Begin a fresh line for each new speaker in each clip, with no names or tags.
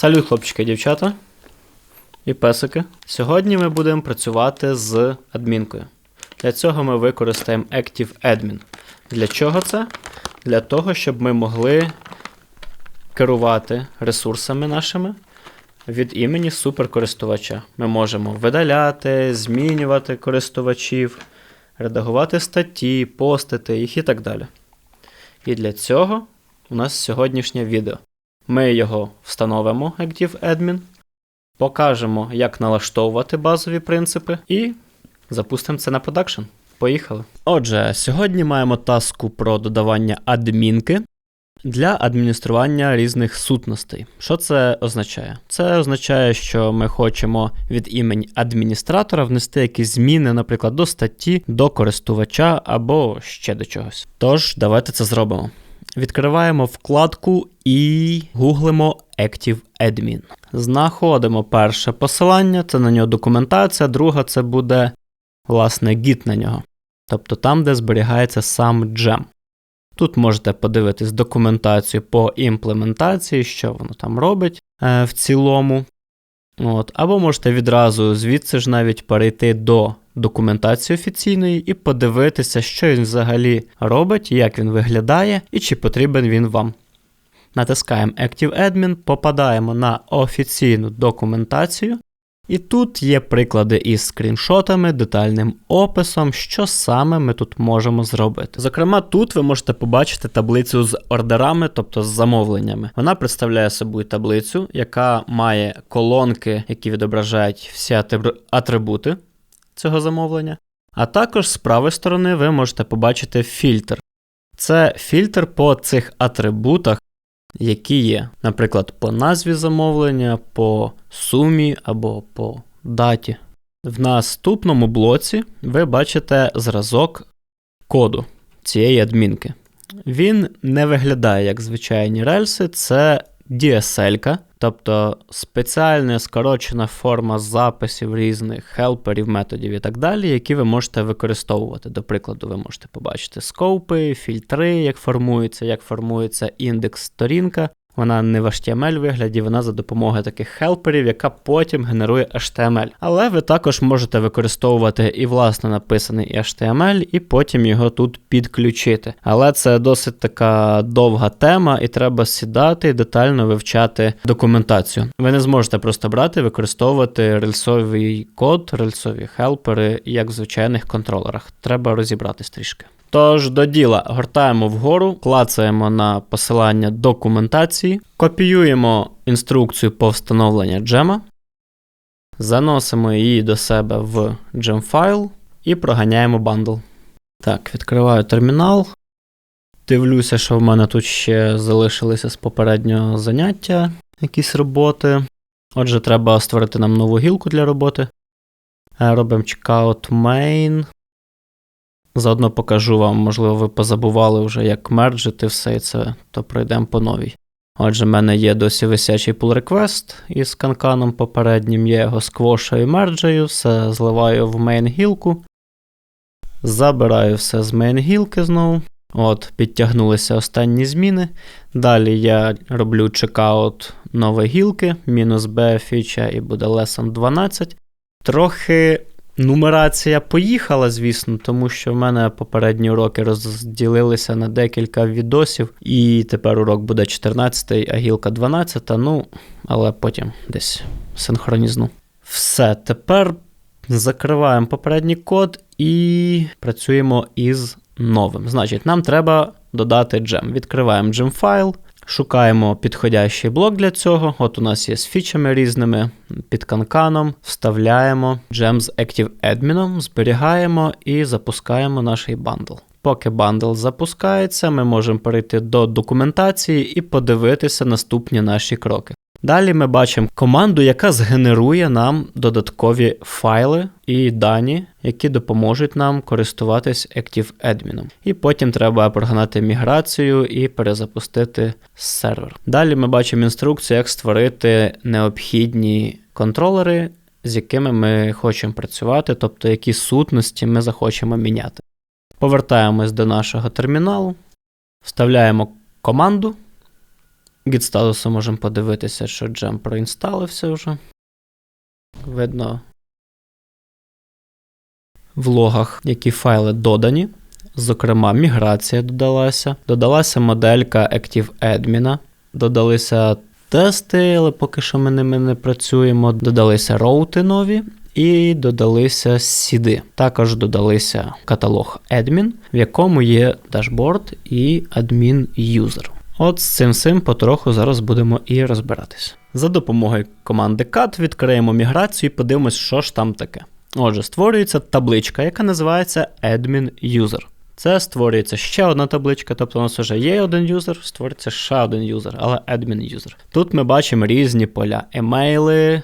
Салют, хлопчики дівчата і песики. Сьогодні ми будемо працювати з адмінкою. Для цього ми використаємо Active Admin. Для чого це? Для того, щоб ми могли керувати ресурсами нашими від імені суперкористувача. Ми можемо видаляти, змінювати користувачів, редагувати статті, постити їх і так далі. І для цього у нас сьогоднішнє відео. Ми його встановимо Active Admin, покажемо, як налаштовувати базові принципи, і запустимо це на продакшн. Поїхали. Отже, сьогодні маємо таску про додавання адмінки для адміністрування різних сутностей. Що це означає? Це означає, що ми хочемо від імені адміністратора внести якісь зміни, наприклад, до статті, до користувача або ще до чогось. Тож, давайте це зробимо. Відкриваємо вкладку і гуглимо Active Admin. Знаходимо перше посилання, це на нього документація, друга це буде, власне, гід на нього. Тобто там, де зберігається сам джем. Тут можете подивитись документацію по імплементації, що воно там робить е, в цілому. От. Або можете відразу звідси ж навіть перейти до документації офіційної і подивитися, що він взагалі робить, як він виглядає і чи потрібен він вам. Натискаємо Active Admin, попадаємо на офіційну документацію. І тут є приклади із скріншотами, детальним описом, що саме ми тут можемо зробити. Зокрема, тут ви можете побачити таблицю з ордерами, тобто з замовленнями. Вона представляє собою таблицю, яка має колонки, які відображають всі атрибути цього замовлення. А також з правої сторони ви можете побачити фільтр. Це фільтр по цих атрибутах, які є, наприклад, по назві замовлення, по сумі або по даті. В наступному блоці ви бачите зразок коду цієї адмінки. Він не виглядає як звичайні рельси, це DSL, тобто спеціальна скорочена форма записів різних хелперів, методів і так далі, які ви можете використовувати. До прикладу, ви можете побачити скопи, фільтри, як формується, як формується індекс сторінка. Вона не в HTML вигляді, вона за допомогою таких хелперів, яка потім генерує HTML. Але ви також можете використовувати і власне написаний HTML, і потім його тут підключити. Але це досить така довга тема, і треба сідати і детально вивчати документацію. Ви не зможете просто брати використовувати рельсовий код, рельсові хелпери, як в звичайних контролерах. Треба розібратись трішки. Тож до діла гортаємо вгору, клацаємо на посилання документації, копіюємо інструкцію по встановленню джема, заносимо її до себе в джем-файл і проганяємо бандл. Так, відкриваю термінал. Дивлюся, що в мене тут ще залишилися з попереднього заняття якісь роботи. Отже, треба створити нам нову гілку для роботи. Е, робимо checkout main. Заодно покажу вам, можливо, ви позабували вже, як мерджити все це, то пройдемо по новій. Отже, в мене є досі висячий pull request із канканом попереднім, я його сквошаю і мерджаю, все зливаю в main гілку. Забираю все з main гілки знову. От, підтягнулися останні зміни. Далі я роблю чекаут нової гілки, мінус B фіча і буде lesson 12. Трохи Нумерація поїхала, звісно, тому що в мене попередні уроки розділилися на декілька відосів, і тепер урок буде 14-й, а гілка 12-та, ну, але потім десь синхронізну. Все, тепер закриваємо попередній код і працюємо із новим. Значить, нам треба додати джем. Відкриваємо джем файл. Шукаємо підходящий блок для цього. От у нас є з фічами різними, під канканом, вставляємо gem з Active Admin, зберігаємо і запускаємо наш бандл. Поки бандл запускається, ми можемо перейти до документації і подивитися наступні наші кроки. Далі ми бачимо команду, яка згенерує нам додаткові файли і дані, які допоможуть нам користуватись Active Admin. І потім треба прогнати міграцію і перезапустити сервер. Далі ми бачимо інструкцію, як створити необхідні контролери, з якими ми хочемо працювати, тобто які сутності ми захочемо міняти. Повертаємось до нашого терміналу, вставляємо команду. Git статусу можемо подивитися, що джем проінсталився вже. Видно в логах, які файли додані. Зокрема, міграція додалася, додалася моделька ActiveAdmin, додалися тести, але поки що ми ними не працюємо. Додалися роути нові і додалися сіди. Також додалися каталог Admin, в якому є дашборд і адмін юзер. От з цим всім потроху зараз будемо і розбиратись. За допомогою команди cat відкриємо міграцію і подивимось, що ж там таке. Отже, створюється табличка, яка називається Admin User. Це створюється ще одна табличка, тобто у нас вже є один юзер, створюється ще один юзер, але admin user. Тут ми бачимо різні поля: емейли,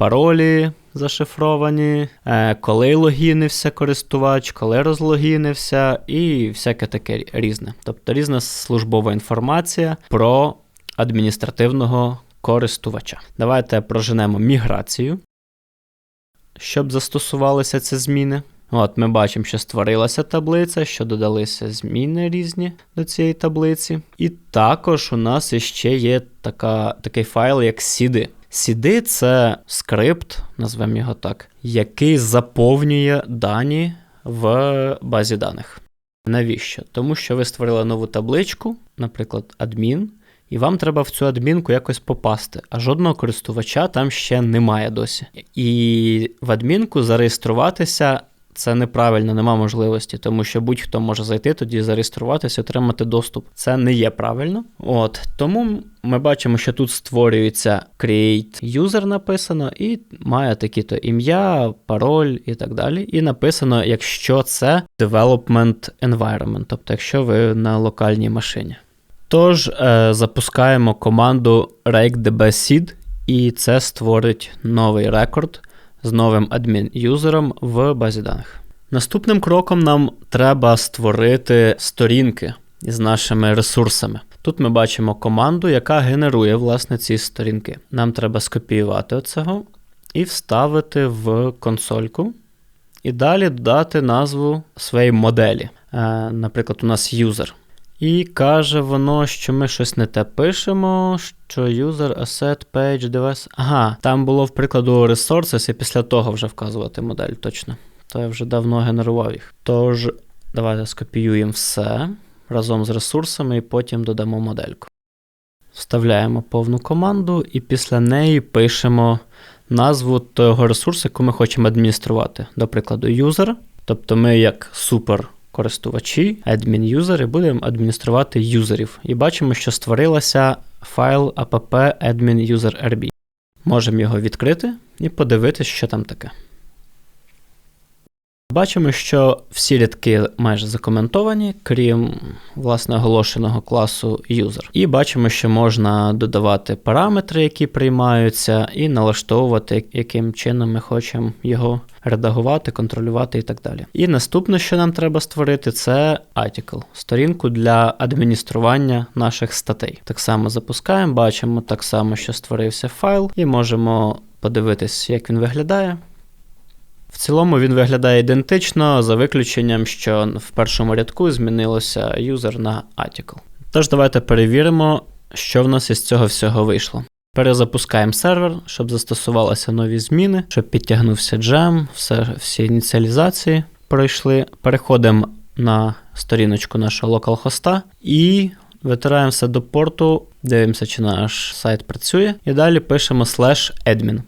паролі зашифровані, е, коли логінився користувач, коли розлогінився, і всяке таке різне. Тобто різна службова інформація про адміністративного користувача. Давайте проженемо міграцію, щоб застосувалися ці зміни. От Ми бачимо, що створилася таблиця, що додалися зміни різні до цієї таблиці. І також у нас ще є така, такий файл, як CD. CD – це скрипт, назвемо його так, який заповнює дані в базі даних. Навіщо? Тому що ви створили нову табличку, наприклад, адмін, і вам треба в цю адмінку якось попасти, а жодного користувача там ще немає досі. І в адмінку зареєструватися це неправильно, нема можливості, тому що будь-хто може зайти, тоді зареєструватися, отримати доступ. Це не є правильно. От тому ми бачимо, що тут створюється create user написано, і має такі-то ім'я, пароль і так далі. І написано, якщо це development environment, тобто якщо ви на локальній машині. Тож е, запускаємо команду rakedbseed, і це створить новий рекорд з новим адмін-юзером в базі даних. Наступним кроком нам треба створити сторінки з нашими ресурсами. Тут ми бачимо команду, яка генерує власне ці сторінки. Нам треба скопіювати оцього і вставити в консольку. І далі додати назву своєї моделі. Е, наприклад, у нас user. І каже воно, що ми щось не те пишемо, що user, asset, page, device. Ага, там було в прикладу resources, і після того вже вказувати модель точно. То я вже давно генерував їх. Тож, давайте скопіюємо все разом з ресурсами і потім додамо модельку. Вставляємо повну команду, і після неї пишемо назву того ресурсу, яку ми хочемо адмініструвати. До прикладу, user. Тобто ми як супер користувачі, адмін-юзери, будемо адмініструвати юзерів. І бачимо, що створилася файл app admin Можемо його відкрити і подивитися, що там таке. Бачимо, що всі рядки майже закоментовані, крім власне оголошеного класу user. І бачимо, що можна додавати параметри, які приймаються, і налаштовувати, яким чином ми хочемо його редагувати, контролювати і так далі. І наступне, що нам треба створити, це article, сторінку для адміністрування наших статей. Так само запускаємо, бачимо так само, що створився файл, і можемо подивитись, як він виглядає. Цілому він виглядає ідентично, за виключенням, що в першому рядку змінилося юзер на article. Тож давайте перевіримо, що в нас із цього всього вийшло. Перезапускаємо сервер, щоб застосувалися нові зміни, щоб підтягнувся джем, все, всі ініціалізації пройшли. Переходимо на сторіночку нашого локалхоста і витираємо все до порту, дивимося, чи наш сайт працює. І далі пишемо slash admin.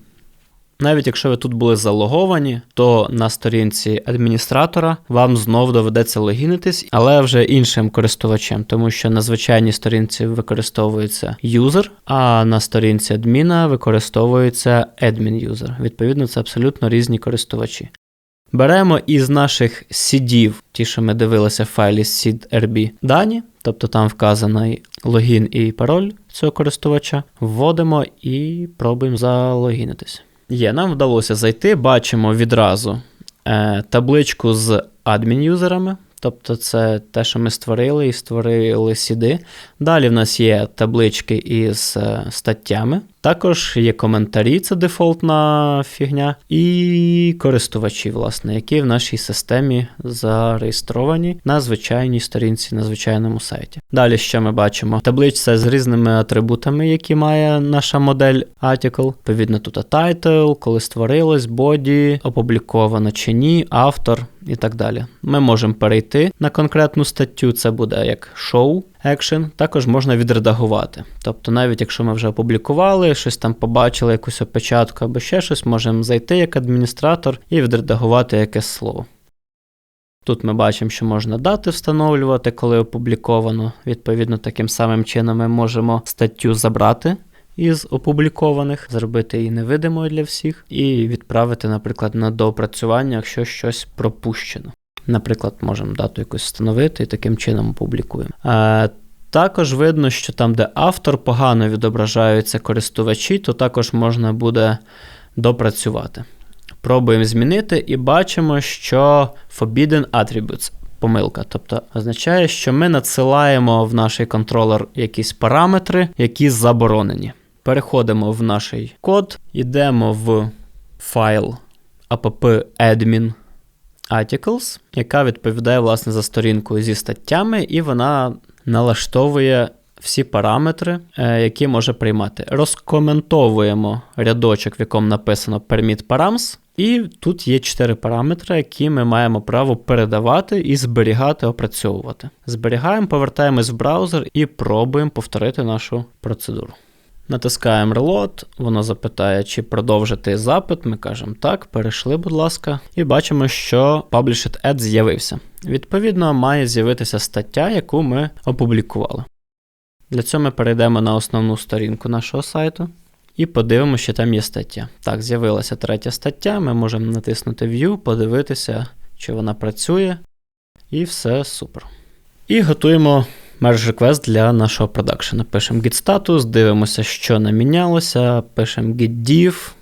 Навіть якщо ви тут були залоговані, то на сторінці адміністратора вам знов доведеться логінитись, але вже іншим користувачем, тому що на звичайній сторінці використовується юзер, а на сторінці адміна використовується admin-юзер. Відповідно, це абсолютно різні користувачі. Беремо із наших сідів, ті, що ми дивилися в файлі seed.rb дані, тобто там вказаний логін і пароль цього користувача, вводимо і пробуємо залогінитись. Є, нам вдалося зайти, бачимо відразу е, табличку з адмін-юзерами. Тобто це те, що ми створили, і створили сіди. Далі в нас є таблички із е, статтями. Також є коментарі, це дефолтна фігня, і користувачі, власне, які в нашій системі зареєстровані на звичайній сторінці, на звичайному сайті. Далі що ми бачимо? Табличця з різними атрибутами, які має наша модель Article. Відповідно, тут title, коли створилось, body, опубліковано чи ні, автор і так далі. Ми можемо перейти на конкретну статтю, це буде як show action, також можна відредагувати. Тобто, навіть якщо ми вже опублікували, щось там побачили, якусь опечатку або ще щось, можемо зайти як адміністратор і відредагувати якесь слово. Тут ми бачимо, що можна дати встановлювати, коли опубліковано. Відповідно, таким самим чином ми можемо статтю забрати із опублікованих, зробити її невидимою для всіх, і відправити, наприклад, на доопрацювання, якщо щось пропущено. Наприклад, можемо дату якусь встановити і таким чином опублікуємо. Е, також видно, що там, де автор погано відображаються користувачі, то також можна буде допрацювати. Пробуємо змінити і бачимо, що Forbidden Attributes помилка. Тобто означає, що ми надсилаємо в наш контролер якісь параметри, які заборонені. Переходимо в наш код, йдемо в файл app-admin articles, яка відповідає власне за сторінку зі статтями, і вона налаштовує всі параметри, е, які може приймати. Розкоментовуємо рядочок, в якому написано permit params, і тут є чотири параметри, які ми маємо право передавати і зберігати, опрацьовувати. Зберігаємо, повертаємось в браузер і пробуємо повторити нашу процедуру. Натискаємо Reload, воно запитає, чи продовжити запит. Ми кажемо так, перейшли, будь ласка, і бачимо, що Published Ad з'явився. Відповідно, має з'явитися стаття, яку ми опублікували. Для цього ми перейдемо на основну сторінку нашого сайту і подивимося, що там є стаття. Так, з'явилася третя стаття. Ми можемо натиснути View, подивитися, чи вона працює. І все супер. І готуємо merge request для нашого продакшена. Пишемо git status, дивимося, що намінялося, пишемо git div,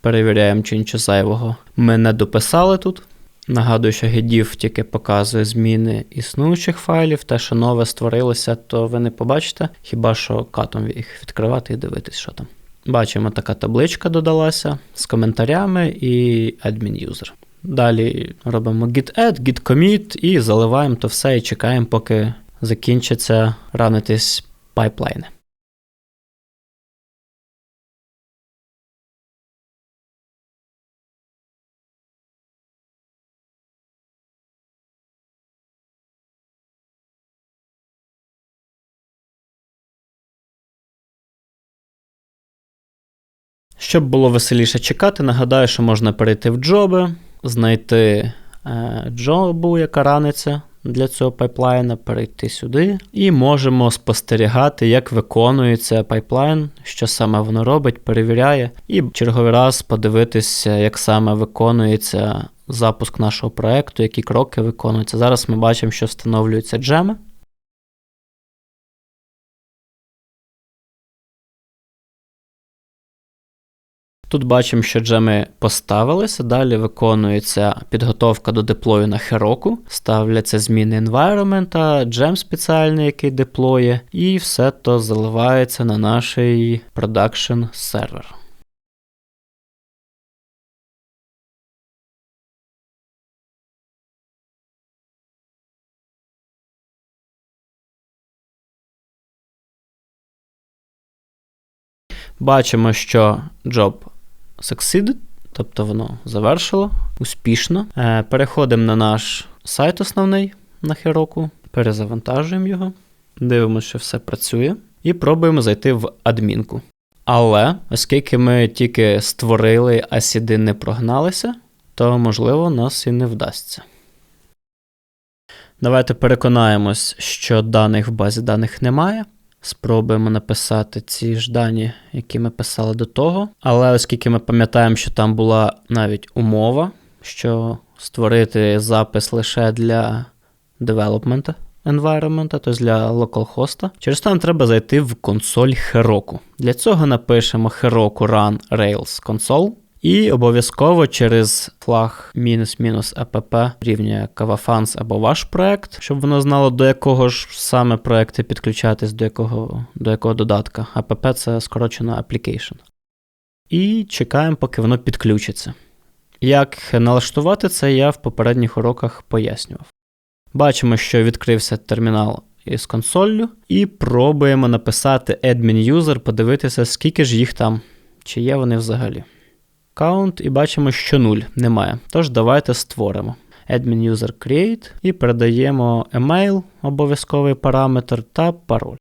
перевіряємо, чи нічого зайвого ми не дописали тут. Нагадую, що gediv тільки показує зміни існуючих файлів, те, що нове створилося, то ви не побачите, хіба що катом їх відкривати і дивитись, що там. Бачимо, така табличка додалася з коментарями і admin user. Далі робимо git add, git commit і заливаємо то все і чекаємо, поки закінчаться ранитись пайплайни. Щоб було веселіше чекати, нагадаю, що можна перейти в джоби, знайти е, джобу, яка раниться для цього пайплайна, перейти сюди, і можемо спостерігати, як виконується пайплайн, що саме воно робить, перевіряє, і черговий раз подивитися, як саме виконується запуск нашого проекту, які кроки виконуються. Зараз ми бачимо, що встановлюються джеми. Тут бачимо, що джеми поставилися, далі виконується підготовка до деплою на Heroku, ставляться зміни environment, джем спеціальний, який деплоє, і все то заливається на наш продакшн сервер. Бачимо, що job succeeded, тобто воно завершило успішно. Е, переходимо на наш сайт основний на Heroku, перезавантажуємо його, дивимося, що все працює, і пробуємо зайти в адмінку. Але, оскільки ми тільки створили, а сіди не прогналися, то, можливо, нас і не вдасться. Давайте переконаємось, що даних в базі даних немає. Спробуємо написати ці ж дані, які ми писали до того. Але оскільки ми пам'ятаємо, що там була навіть умова, що створити запис лише для development environment, тобто для localhost, через то нам треба зайти в консоль Heroku. Для цього напишемо Heroku Run Rails Console І обов'язково через флаг мінус-мінус app рівня Kavafans або ваш проект, щоб воно знало, до якого ж саме проекти підключатись, до якого, до якого додатка. app це скорочено application. І чекаємо, поки воно підключиться. Як налаштувати це, я в попередніх уроках пояснював. Бачимо, що відкрився термінал із консоллю, і пробуємо написати admin user, подивитися, скільки ж їх там, чи є вони взагалі. Count, і бачимо, що 0 немає. Тож давайте створимо. Admin user create і передаємо email, обов'язковий параметр та пароль.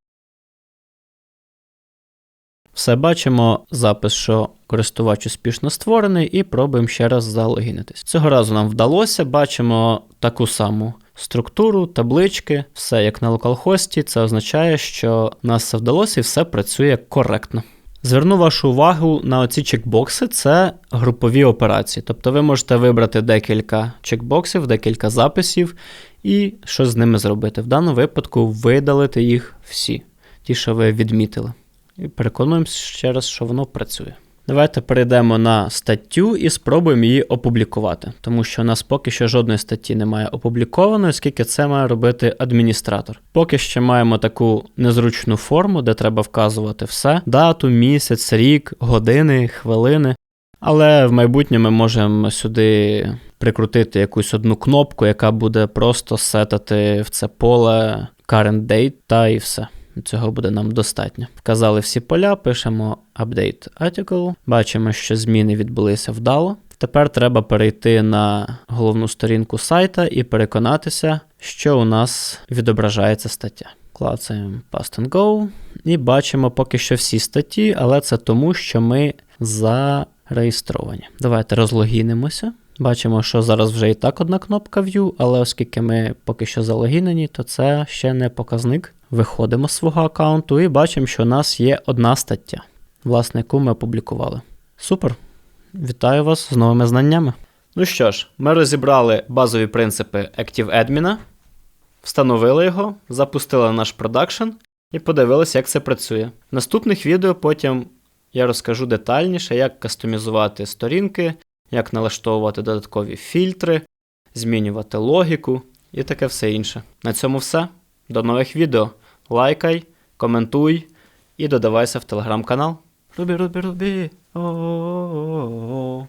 Все бачимо запис, що користувач успішно створений, і пробуємо ще раз залогінитись. Цього разу нам вдалося, бачимо таку саму структуру, таблички, все як на локалхості. Це означає, що нас все вдалося і все працює коректно. Зверну вашу увагу на оці чекбокси, це групові операції. Тобто ви можете вибрати декілька чекбоксів, декілька записів і що з ними зробити. В даному випадку видалити їх всі, ті, що ви відмітили. І переконуємося ще раз, що воно працює. Давайте перейдемо на статтю і спробуємо її опублікувати, тому що у нас поки що жодної статті немає опублікованої, оскільки це має робити адміністратор. Поки що маємо таку незручну форму, де треба вказувати все: дату, місяць, рік, години, хвилини. Але в майбутньому ми можемо сюди прикрутити якусь одну кнопку, яка буде просто сетати в це поле current date та і все. Цього буде нам достатньо. Вказали всі поля, пишемо update article. Бачимо, що зміни відбулися вдало. Тепер треба перейти на головну сторінку сайта і переконатися, що у нас відображається стаття. Клацаємо Past and Go і бачимо поки що всі статті, але це тому, що ми зареєстровані. Давайте розлогінимося. Бачимо, що зараз вже і так одна кнопка View, але оскільки ми поки що залогінені, то це ще не показник. Виходимо з свого аккаунту і бачимо, що у нас є одна стаття, власне, яку ми опублікували. Супер! Вітаю вас з новими знаннями. Ну що ж, ми розібрали базові принципи ActiveAdmin, встановили його, запустили наш продакшн і подивилися, як це працює. В наступних відео потім я розкажу детальніше, як кастомізувати сторінки, як налаштовувати додаткові фільтри, змінювати логіку і таке все інше. На цьому все. До нових відео. Лайкай, коментуй і додавайся в телеграм-канал. Рубі, рубі, рубі. О-о-о-о.